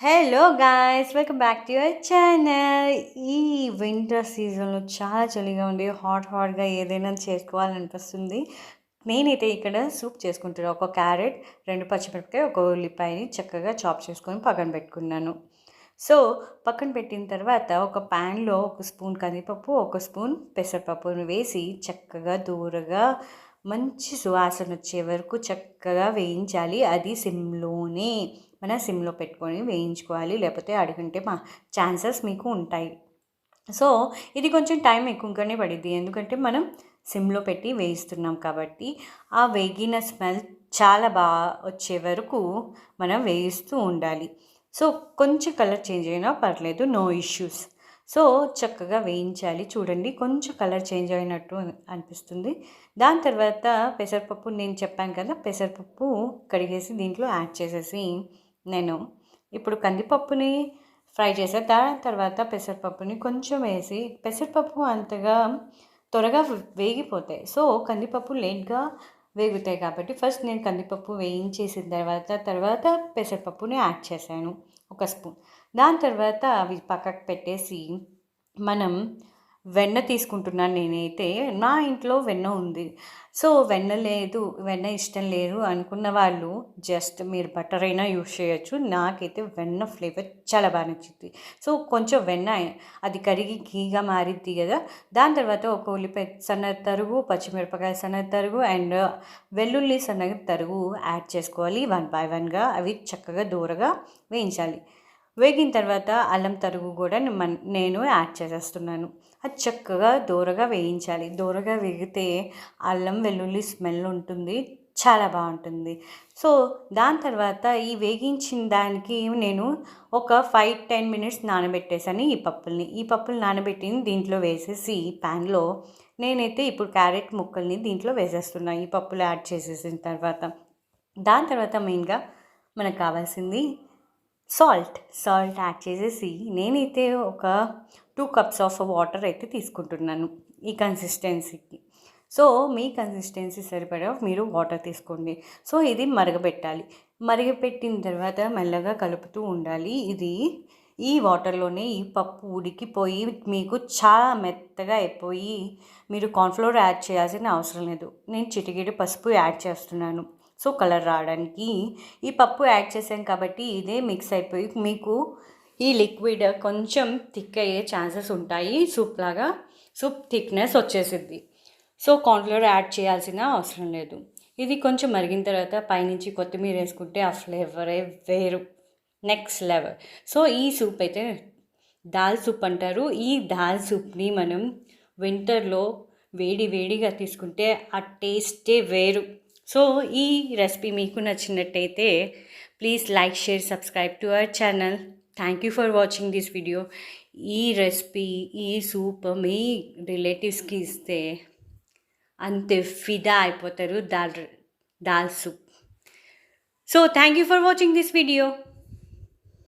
Hello guys welcome back to your channel ఈ winter సీజన్లో చాలా చలిగా ఉండి హాట్ హాట్గా ఏదైనా చేసుకోవాలనిపిస్తుంది. నేనైతే ఇక్కడ సూప్ చేసుకుంటున్నాను ఒక క్యారెట్ రెండు పచ్చిమిరపకాయ ఒక ఉల్లిపాయని చక్కగా చాప్ చేసుకొని పక్కన పెట్టుకున్నాను. సో పక్కన పెట్టిన తర్వాత ఒక ప్యాన్లో ఒక స్పూన్ కందిపప్పు ఒక స్పూన్ పెసరపప్పును వేసి చక్కగా దూరగా మంచి సువాసన వచ్చే వరకు చక్కగా వేయించాలి. అది సిమ్లోనే మన సిమ్లో పెట్టుకొని వేయించుకోవాలి. లేకపోతే అడుగుంటే మా ఛాన్సెస్ మీకు ఉంటాయి. సో ఇది కొంచెం టైం ఎక్కువగానే పడిద్ది. ఎందుకంటే మనం సిమ్లో పెట్టి వేయిస్తున్నాం కాబట్టి ఆ వేగిన స్మెల్ చాలా బాగా వచ్చే వరకు మనం వేయిస్తూ ఉండాలి. సో కొంచెం కలర్ చేంజ్ అయినా పర్లేదు. No issues. సో చక్కగా వేయించాలి. చూడండి కొంచెం కలర్ చేంజ్ అయినట్టు అనిపిస్తుంది. దాని తర్వాత పెసరపప్పు నేను చెప్పాను కదా పెసరపప్పు కడిగేసి దీంట్లో యాడ్ చేసేసి నేను ఇప్పుడు కందిపప్పుని ఫ్రై చేసా దాని తర్వాత పెసరపప్పుని కొంచెం వేసి పెసరపప్పు అంతగా త్వరగా వేగిపోతాయి. సో కందిపప్పు లేట్గా వేగుతాయి కాబట్టి ఫస్ట్ నేను కందిపప్పు వేయించేసిన తర్వాత తర్వాత పెసరపప్పుని యాడ్ చేశాను. ఒక స్పూన్ దాని తర్వాత అవి పక్కకు పెట్టేసి మనం వెన్న తీసుకుంటున్నాను నేనైతే నా ఇంట్లో వెన్న ఉంది. సో వెన్న లేదు వెన్న ఇష్టం లేదు అనుకున్న వాళ్ళు జస్ట్ మీరు బటర్ అయినా యూస్ చేయొచ్చు. నాకైతే వెన్న ఫ్లేవర్ చాలా బాగా నచ్చింది. సో కొంచెం వెన్న అది కరిగి ఘీగా మారిద్ది కదా. దాని తర్వాత ఒక ఉల్లిపాయ సన్న తరుగు పచ్చిమిరపకాయ సన్న తరుగు అండ్ వెల్లుల్లి సన్న తరుగు యాడ్ చేసుకోవాలి. వన్ బై వన్గా అవి చక్కగా దూరగా వేయించాలి. వేగిన తర్వాత అల్లం తరుగు కూడా నేను యాడ్ చేసేస్తున్నాను. అది చక్కగా దూరగా వేయించాలి. దూరగా వేగితే అల్లం వెల్లుల్లి స్మెల్ ఉంటుంది. చాలా బాగుంటుంది. సో దాని తర్వాత ఈ వేగించిన దానికి నేను ఒక ఫైవ్ టెన్ మినిట్స్ నానబెట్టేసాను ఈ పప్పుల్ని. ఈ పప్పులు నానబెట్టి దీంట్లో వేసేసి ప్యాన్లో నేనైతే ఇప్పుడు క్యారెట్ ముక్కల్ని దీంట్లో వేసేస్తున్నాను ఈ పప్పులు యాడ్ చేసేసిన తర్వాత. దాని తర్వాత మెయిన్గా మనకు కావాల్సింది సాల్ట్. సాల్ట్ యాడ్ చేసేసి నేనైతే ఒక టూ కప్స్ ఆఫ్ వాటర్ అయితే తీసుకుంటున్నాను ఈ కన్సిస్టెన్సీకి. సో మీ కన్సిస్టెన్సీ సరిపడా మీరు వాటర్ తీసుకోండి. సో ఇది మరగబెట్టాలి. మరగపెట్టిన తర్వాత మెల్లగా కలుపుతూ ఉండాలి. ఇది ఈ వాటర్లోనే ఈ పప్పు ఉడికిపోయి మీకు చాలా మెత్తగా అయిపోయి మీరు కార్న్ఫ్లోర్ యాడ్ చేయాల్సిన అవసరం లేదు. నేను చిటికెడు పసుపు యాడ్ చేస్తున్నాను. సో కలర్ రావడానికి ఈ పప్పు యాడ్ చేసాం కాబట్టి ఇదే మిక్స్ అయిపోయి మీకు ఈ లిక్విడ్ కొంచెం థిక్ అయ్యే ఛాన్సెస్ ఉంటాయి. సూప్ లాగా సూప్ థిక్నెస్ వచ్చేసిద్ది. సో కార్న్ఫ్లోర్ యాడ్ చేయాల్సిన అవసరం లేదు. ఇది కొంచెం మరిగిన తర్వాత పైనుంచి కొత్తిమీర వేసుకుంటే ఆ ఫ్లేవరే వేరు. నెక్స్ట్ లెవెల్ సో ఈ సూప్ అయితే దాల్ సూప్ అంటారు. ఈ దాల్ సూప్ని మనం వింటర్లో వేడి వేడిగా తీసుకుంటే ఆ టేస్టే వేరు. సో ఈ రెసిపీ మీకు నచ్చినట్టయితే please like share subscribe to our channel. Thank you for watching this video ఈ రెసిపీ ఈ సూప్ మీ రిలేటివ్స్కి ఇస్తే అంతే ఫిదా అయిపోతారు దాల్ dal soup. So thank you for watching this video